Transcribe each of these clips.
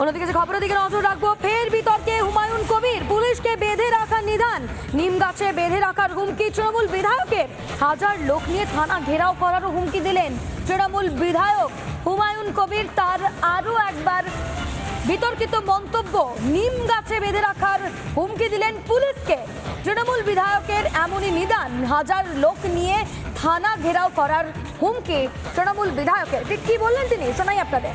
অন্যদিকে যে খবরের দিকে নজর রাখব, ফের বিতর্কে হুমায়ুন কবির। পুলিশকে বেঁধে রাখার নিদান। নিম গাছে বেঁধে রাখার হুমকি তৃণমূল বিধায়কের। হাজার লোক নিয়ে থানা ঘেরাও করারও হুমকি দিলেন তৃণমূল বিধায়ক। হুমায়ুন কবির তার আরও একবার বিতর্কিত মন্তব্য, নিম গাছে বেঁধে রাখার হুমকি দিলেন পুলিশকে। তৃণমূল বিধায়কের এমনই নিদান, হাজার লোক নিয়ে থানা ঘেরাও করার হুমকি তৃণমূল বিধায়কের। ঠিক কি বললেন তিনি? শোনাই আপনাদের।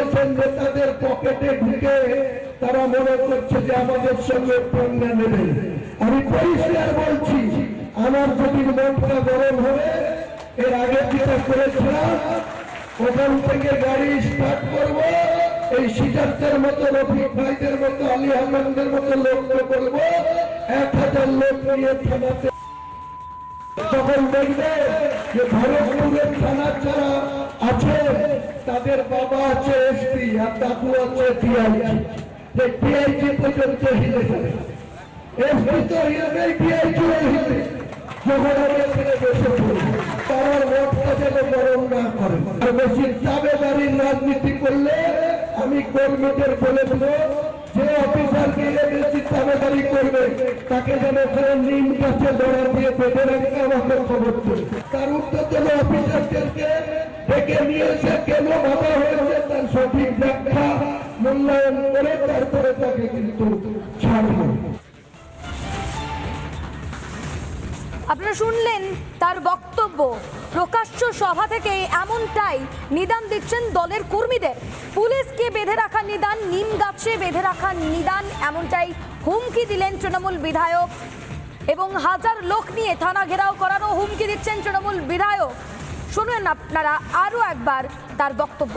কংগ্রেসের নেতাদের পকেটে ঢুকে তারা মনে করছে যে আমাদের সঙ্গে পণ্যা নেবে। আমি পরিষ্কার বলছি, আমার যদি মনটা গরম হবে, এর আগে যেটা করেছিলাম, ওখান থেকে গাড়ি স্টার্ট করব, এই সিদ্ধার্থের মতো, রফিক ভাইদের মতো, আলী আহমেদের মতো লোক করব এক হাজার লোক নিয়ে থানাতে তখন দেখবে যে ভরতপুরের থানার যারা আছে, তাদের বাবা আছে এসপি আর দাদু আছে যে টিআইজি পর্যন্ত হিলে এসপি তো হিলবে টিআইজি হিলবে যখন আমি এখানে বসে পড়ি তার মতটা যেন গরম না করে। আর বেশি চাবেদারির রাজনীতি করলে আমি কর্মীদের বলে দেবো যে অফিসারকে বেশি চাবেদারি করবে, তাকে যেন নিম গাছে দড়া দিয়ে বেঁধে রাখতে আমাকে খবর তার উত্তর যেন অফিসারদেরকে ডেকে নিয়ে এসে কেন বাধা হয়েছে, তার সঠিক ব্যাখ্যা মূল্যায়ন করে তারপরে তাকে কিন্তু ছাড়বে। আপনারা শুনলেন তার বক্তব্য। প্রকাশ্য সভা থেকে এমনটাই নিদান দিচ্ছেন দলের কর্মীদের। পুলিশকে বেঁধে রাখা নিদান, নিম গাছে বেঁধে রাখা নিদান, এমনটাই হুমকি দিলেন তৃণমূল বিধায়ক। এবং হাজার লোক নিয়ে থানা ঘেরাও করারও হুমকি দিচ্ছেন তৃণমূল বিধায়ক। শুনুন আপনারা আরও একবার তার বক্তব্য।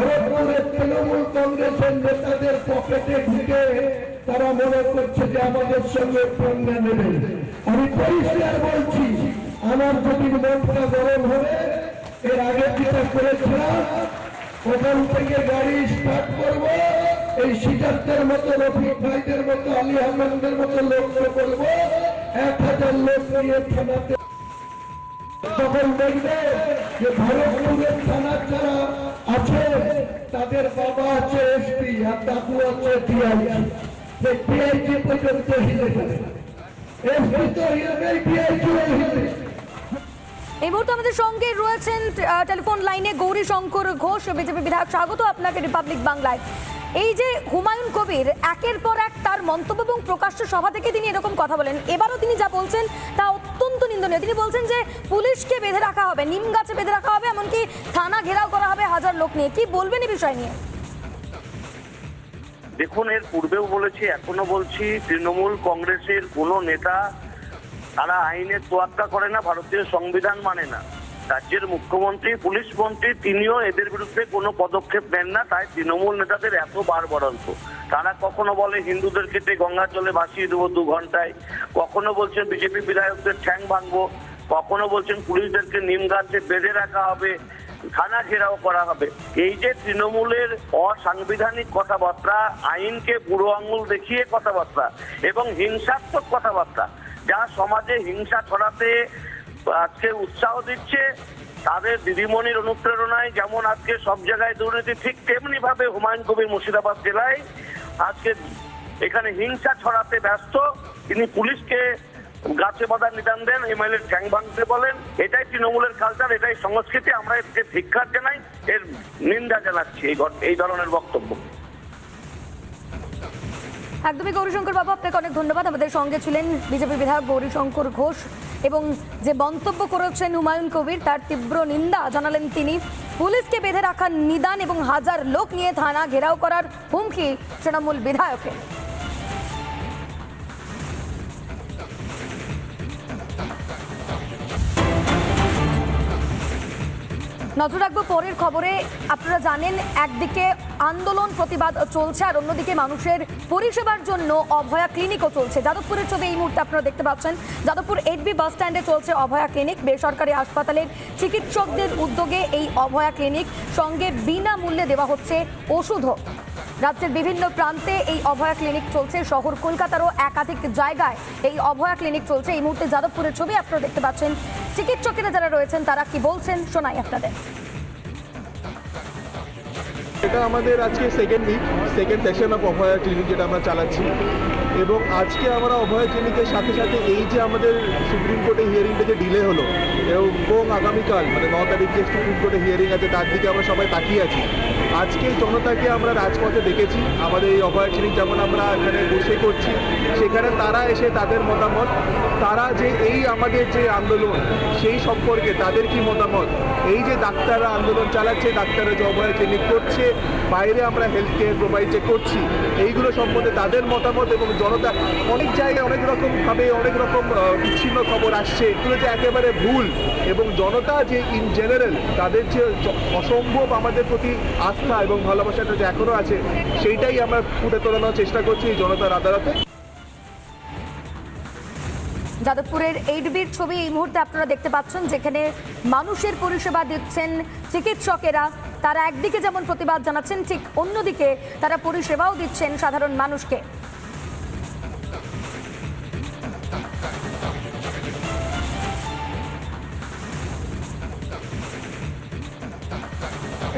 ভারতপুরের তৃণমূল কংগ্রেসের নেতাদের পকেটে ঢুকে তারা মনে করছে যে আমাদের সঙ্গে পণ্যা নেবে। আমি পরিষ্কার বলছি, আমার যদি মনটা গরম হবে, এর আগে যেটা করেছিলাম, ওখান থেকে গাড়ি স্টার্ট করব, এই সিদ্ধার্থের মতো, রফিক ভাইদের মতো, আলী আহমেদের মতো লোক করব এক হাজার লোক নিয়ে থানাতে তখন দেখবে যে ভারতপুরের থানার যারা আছে, তাদের বাবা আছে এসপি, আর দাদু আছে ডিআইজি। যে টিআইজি পর্যন্ত হিলে এসপি তো হিলবে, ডিআইজি হিলবে। এই মুহূর্তে আমাদের সঙ্গে রয়েছেন টেলিফোন লাইনে গৌরী শঙ্কর ঘোষ, বিজেপি বিধায়ক। স্বাগত আপনাকে, রিপাবলিক বাংলায়। এই যে হুমায়ুন কবির, একের পর এক তার মন্তব্য এবং প্রকাশ্য সভা থেকে তিনি এরকম কথা বলেন। এবারও তিনি যা বলছেন তা অত্যন্ত নিন্দনীয়। তিনি বলছেন যে, পুলিশকে বেঁধে রাখা হবে, নিম গাছে বেঁধে রাখা হবে, এমনকি থানা ঘেরাও করা হবে হাজার লোক নিয়ে। কি বলবেন এই বিষয় নিয়ে? দেখুন, এর পূর্বেও বলেছি এখনও বলছি, তৃণমূল কংগ্রেসের কোনো নেতা তারা আইনের তোয়াক্কা করে না, ভারতীয় সংবিধান মানে না। রাজ্যের মুখ্যমন্ত্রী, পুলিশ মন্ত্রী তিনিও এদের বিরুদ্ধে কোনো পদক্ষেপ নেন না, তাই তৃণমূল নেতাদের এত বারবারন্ত। তারা কখনো বলে হিন্দুদের কেটে গঙ্গার জলে ভাসিয়ে দেবো দু ঘন্টায় কখনো বলছেন বিজেপি বিধায়কদের ঠ্যাং ভাঙবো, কখনো বলছেন পুলিশদেরকে নিম গাছে বেঁধে রাখা হবে থানা ঘেরাও করা হবে। এই যে তৃণমূলের অসাংবিধানিক কথাবার্তা, আইনকে বুড়ো আঙুল দেখিয়ে কথাবার্তা এবং হিংসাত্মক কথাবার্তা, যা সমাজে হিংসা ছড়াতে আজকে উৎসাহ দিচ্ছে, তাদের দিদিমণির অনুপ্রেরণায় যেমন আজকে সব জায়গায় দুর্নীতি, ঠিক তেমনি ভাবে হুমায়ুন কবির মুর্শিদাবাদ জেলায় আজকে এখানে হিংসা ছড়াতে ব্যস্ত। তিনি পুলিশকে গাছে বাঁধা নিদান দেন এমএলএ ঠ্যাং ভাঙতে বলেন। এটাই তৃণমূলের কালচার এটাই সংস্কৃতি। আমরা এর ধিক্ষার জানাই, এর নিন্দা জানাচ্ছি এই এই ধরনের বক্তব্য। একদমই গৌরীশঙ্কর বাবু, আপনাকে অনেক ধন্যবাদ। আমাদের সঙ্গে ছিলেন বিজেপি বিধায়ক গৌরীশঙ্কর ঘোষ। এবং যে মন্তব্য করেছেন হুমায়ুন কবির, তার তীব্র নিন্দা জানালেন তিনি। পুলিশকে বেঁধে রাখার নিদান এবং হাজার লোক নিয়ে থানা ঘেরাও করার হুমকি তৃণমূল বিধায়কের। নজর রাখব পরের খবরে। আপনারা জানেন, একদিকে আন্দোলন, প্রতিবাদ চলছে, আর অন্যদিকে মানুষের পরিষেবার জন্য অভয়া ক্লিনিকও চলছে। যাদবপুরের ছবি এই মুহূর্তে আপনারা দেখতে পাচ্ছেন। যাদবপুর এইচবি বাস স্ট্যান্ডে চলছে অভয়া ক্লিনিক। বেসরকারি হাসপাতালের চিকিৎসকদের উদ্যোগে এই অভয়া ক্লিনিক সঙ্গে বিনামূল্যে দেওয়া হচ্ছে ওষুধও। রাজ্যের বিভিন্ন প্রান্তে এই অভয়া ক্লিনিক চলছে। শহর কলকাতারও একাধিক জায়গায় এই অভয়া ক্লিনিক চলছে। এই মুহূর্তে যাদবপুরের ছবি আপনারা দেখতে পাচ্ছেন। চিকিৎসকেরা যারা রয়েছেন, তারা কি বলছেন? শোনাই আপনাদের। এটা আমাদের আজকে second week second session of Abhaya clinic যেটা আমরা চালাচ্ছি। এবং আজকে আমরা অভয়া ক্লিনিকের সাথে সাথে এই যে আমাদের সুপ্রিম কোর্টে হিয়ারিংটা যে ডিলে হলো, এবং আগামীকাল মানে ন তারিখ যে সুপ্রিম কোর্টে হিয়ারিং আছে, তার দিকে আমরা সবাই তাকিয়ে আছি। আজকে জনতাকে আমরা রাজপথে দেখেছি। আমাদের এই অভয়া ক্লিনিক যেমন আমরা এখানে বসে করছি, সেখানে তারা এসে তাদের মতামত, তারা যে এই আমাদের যে আন্দোলন, সেই সম্পর্কে তাদের কি মতামত? এই যে ডাক্তাররা আন্দোলন চালাচ্ছে, ডাক্তাররা যে অভয়া ক্লিনিক করছে, বাইরে আমরা হেলথ কেয়ার প্রোভাইড যে করছি, এইগুলো সম্বন্ধে তাদের মতামত এবং জনতা অনেক জায়গায় অনেক রকমভাবে অনেক রকম বিচ্ছিন্ন খবর আসছে। এগুলো যে একেবারে ভুল এবং জনতা যে ইন জেনারেল তাদের যে অসম্ভব আমাদের প্রতি আস্থা এবং ভালোবাসাটা যে এখনও আছে, সেইটাই আমরা ফুটে তোলানোর চেষ্টা করছি এই জনতার আদালতে। যাদবপুরের এইডবির ছবি এই মুহূর্তে আপনারা দেখতে পাচ্ছেন, যেখানে মানুষের পরিষেবা দিচ্ছেন চিকিৎসকেরা। তারা একদিকে যেমন প্রতিবাদ জানাচ্ছেন, ঠিক অন্যদিকে তারা পরিষেবাও দিচ্ছেন সাধারণ মানুষকে।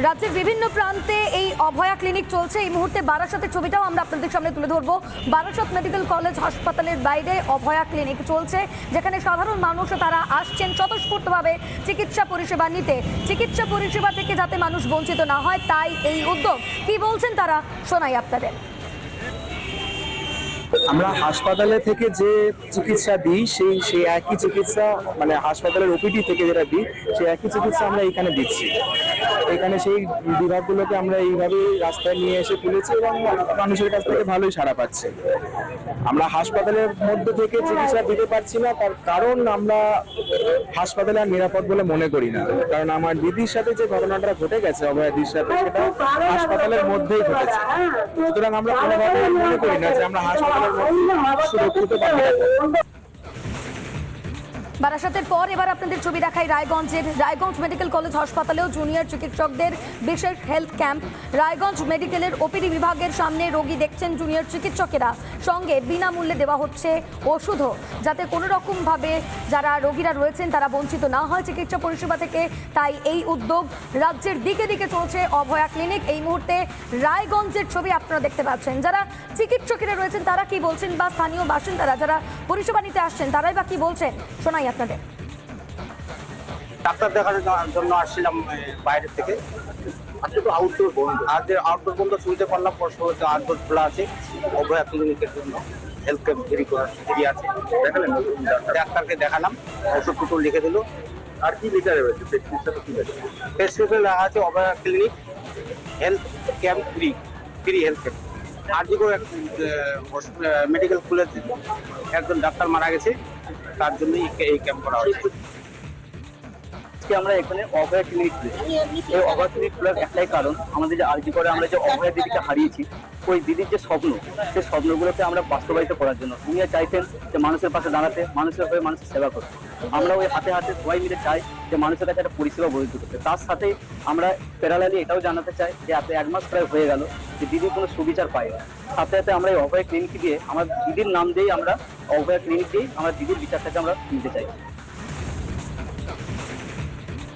রাজ্যের বিভিন্ন প্রান্তে এই অভয়া ক্লিনিক চলছে। এই মুহূর্তে বারাসতের ছবিটাও আমরা আপনাদের সামনে তুলে ধরবো। বারাসাত মেডিকেল কলেজ হাসপাতালের বাইরে অভয়া ক্লিনিক চলছে, যেখানে সাধারণ মানুষও তারা আসছেন স্বতঃস্ফূর্তভাবে চিকিৎসা পরিষেবা নিতে। চিকিৎসা পরিষেবা থেকে যাতে মানুষ বঞ্চিত না হয়, তাই এই উদ্যোগ। কি বলছেন তারা? শোনাই আপনাদের। আমরা হাসপাতালে থেকে যে চিকিৎসা দিই, সেই সেই একই চিকিৎসা মানে হাসপাতালের ওপিডি থেকে যেটা দিই, সেই একই চিকিৎসা আমরা এখানে দিচ্ছি। এখানে সেই বিভাগগুলোকে আমরা এইভাবেই রাস্তায় নিয়ে এসে তুলেছি এবং মানুষের কাছ থেকে ভালোই সাড়া পাচ্ছে। আমরা হাসপাতালের মধ্যে থেকে চিকিৎসা দিতে পারছি না, তার কারণ আমরা হাসপাতালে আর নিরাপদ বলে মনে করি না। কারণ আমার দিদির সাথে যে ঘটনাটা ঘটে গেছে অভয়াদির সাথে, সেটা হাসপাতালের মধ্যেই ঘটেছে। সুতরাং আমরা কোনোভাবে মনে করি না যে আমরা হাসপাতালের সুরক্ষিত পাবো বারাসাতের পর এবার আপনাদের ছবি দেখাই রায়গঞ্জের রায়গঞ্জ মেডিকেল কলেজ হাসপাতালেও জুনিয়র চিকিৎসকদের বিশেষ হেলথ ক্যাম্প। রায়গঞ্জ মেডিকেলের ওপিডি বিভাগের সামনে রোগী দেখছেন জুনিয়র চিকিৎসকেরা। সঙ্গে বিনামূল্যে দেওয়া হচ্ছে ওষুধও। যাতে কোনো রকমভাবে যারা রোগীরা রয়েছেন তারা বঞ্চিত না হয় চিকিৎসা পরিষেবা থেকে, তাই এই উদ্যোগ রাজ্যের দিকে দিকে চলছে অভয়া ক্লিনিক। এই মুহূর্তে রায়গঞ্জের ছবি আপনারা দেখতে পাচ্ছেন। যারা চিকিৎসকেরা রয়েছেন তারা কি বলছেন বা স্থানীয় বাসিন্দারা যারা পরিষেবা নিতে আসছেন, তারাই বা কি বলছেন? শোনাই আপনাদের? ডাক্তার দেখানোর জন্য আসছিলাম এ, বাইরের থেকে। আজকে তো আউটডোর বন্ধ। আজ আউটডোর বন্ধ শুনতে পারলাম পরশু হচ্ছে আউটডোর খোলা আছে অভয়া ক্লিনিকের জন্য। হেলথ ক্যাম্প ফ্রি করার ফ্রি আছে। দেখালেন ডাক্তারকে দেখালাম ওষুধ টুকুর লিখে দিল। আর কি লিখে রয়েছে প্রেসক্রিপশনে লেখা আছে Abhaya clinic health camp free free health camp আর যে কোনো মেডিকেল খুলেছে একজন ডাক্তার মারা গেছে। তার জন্যই এই- এই ক্যাম্প করা হয়েছে আজকে আমরা এখানে অভয়া ক্লিনিক এই অভয়া ক্লিনিক খোলার একটাই কারণ, আমাদের যে আরজি করে আমরা যে অভয়া দিদিকে হারিয়েছি, ওই দিদির যে স্বপ্ন, সেই স্বপ্নগুলোকে আমরা বাস্তবায়িত করার জন্য। উনিও চাইতেন যে মানুষের পাশে দাঁড়াতে, মানুষের হয়ে মানুষের সেবা করতে। আমরা ওই হাতে হাতে সবাই মিলে চাই যে মানুষের কাছে একটা পরিষেবা বৈধ করতে তার সাথে আমরা প্যারালালি এটাও জানাতে চাই যে আপনি এক মাস প্রায় হয়ে গেল যে দিদি কোনো সুবিচার পায় না। সাথে সাথে আমরা এই অভয়া ক্লিনিক দিয়ে, আমার দিদির নাম দিয়েই আমরা অভয়া ক্লিনিক দিয়েই আমরা দিদির বিচারটাকে আমরা নিতে চাই।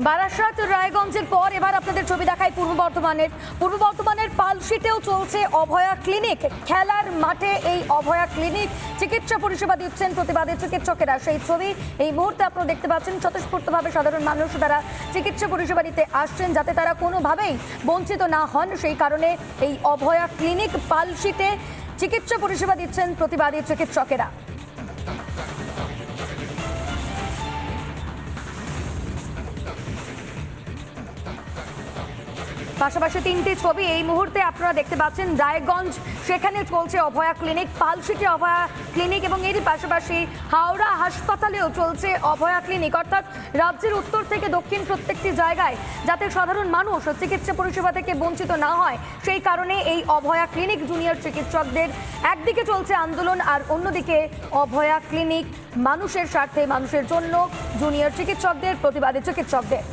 বারাসাত রায়গঞ্জের পর এবার আপনাদের ছবি দেখায় পূর্ব বর্ধমানের। পূর্ব বর্ধমানের পালশিটেও চলছে অভয়া ক্লিনিক। খেলার মাঠে এই অভয়া ক্লিনিক চিকিৎসা পরিষেবা দিচ্ছেন প্রতিবাদী চিকিৎসকেরা। সেই ছবি এই মুহূর্তে আপনারা দেখতে পাচ্ছেন। স্বতঃস্ফূর্তভাবে সাধারণ মানুষ তারা চিকিৎসা পরিষেবা দিতে আসছেন যাতে তারা কোনোভাবেই বঞ্চিত না হন। সেই কারণে এই অভয়া ক্লিনিক পালশিটে চিকিৎসা পরিষেবা দিচ্ছেন প্রতিবাদী চিকিৎসকেরা। পাশাপাশি তিনটি ছবি এই মুহূর্তে আপনারা দেখতে পাচ্ছেন। রায়গঞ্জ, সেখানে চলছে অভয়া ক্লিনিক পালসিটি অভয়া ক্লিনিক এবং এরই পাশাপাশি হাওড়া হাসপাতালেও চলছে অভয়া ক্লিনিক। অর্থাৎ রাজ্যের উত্তর থেকে দক্ষিণ প্রত্যেকটি জায়গায় যাতে সাধারণ মানুষ চিকিৎসা পরিষেবা থেকে বঞ্চিত না হয়, সেই কারণে এই অভয়া ক্লিনিক জুনিয়র চিকিৎসকদের একদিকে চলছে আন্দোলন আর অন্যদিকে অভয়া ক্লিনিক মানুষের স্বার্থে, মানুষের জন্য জুনিয়র চিকিৎসকদের প্রতিবাদী চিকিৎসকদের।